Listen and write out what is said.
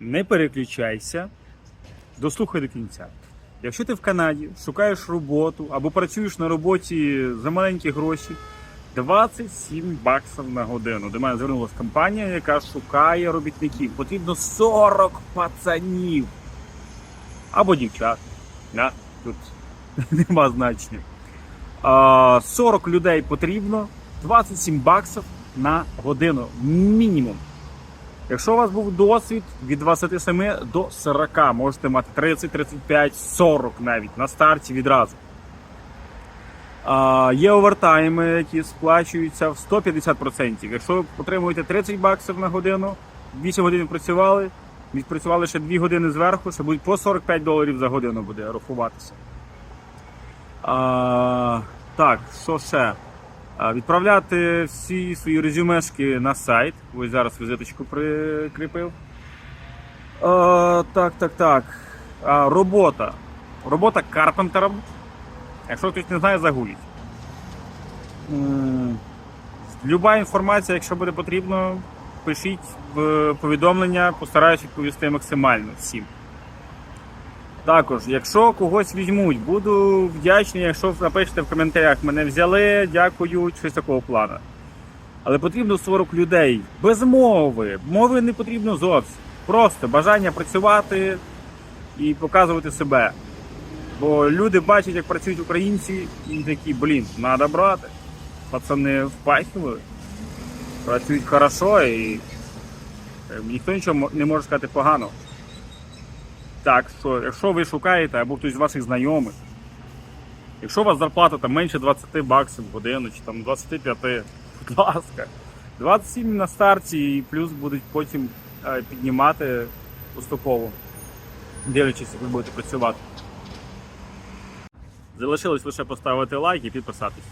не переключайся, дослухай до кінця. Якщо ти в Канаді шукаєш роботу або працюєш на роботі за маленькі гроші, 27 баксів на годину. До мене звернулася компанія, яка шукає робітників. Потрібно 40 пацанів або дівчат. Да? Тут нема значення. А, 40 людей потрібно, 27 баксів на годину мінімум. Якщо у вас був досвід від 27 до 40, можете мати 30, 35, 40 навіть на старті відразу. А, є овертайми, які сплачуються в 150%. Якщо ви отримуєте 30 баксів на годину, 8 годин працювали, відпрацювали ще 2 години зверху, ще будуть по 45 доларів за годину буде рахуватися. А, так, що ще? Відправляти всі свої резюмешки на сайт. Ось зараз візиточку прикріпив. А, так, так, так. А, робота. Робота карпентером. Якщо хтось не знає, загугліть. М, Люба інформація, якщо буде потрібно, пишіть в повідомлення, постараюсь відповісти максимально всім. Також, якщо когось візьмуть, буду вдячний, якщо напишете в коментарях, мене взяли, дякую, щось такого плану. Але потрібно 40 людей без мови. Мови не потрібно зовсім. Просто бажання працювати і показувати себе. Бо люди бачать, як працюють українці, і такі, блін, треба брати. Пацани впахивають, працюють хорошо і е, ніхто нічого не може сказати погано. Так, що якщо ви шукаєте або хтось з ваших знайомих, якщо у вас зарплата там менше 20 баксів в годину чи там 25, будь ласка, 27 на старті і плюс будуть потім е, піднімати поступово, дивлячись, як ви будете працювати. Залишилось лише поставити лайк і підписатись.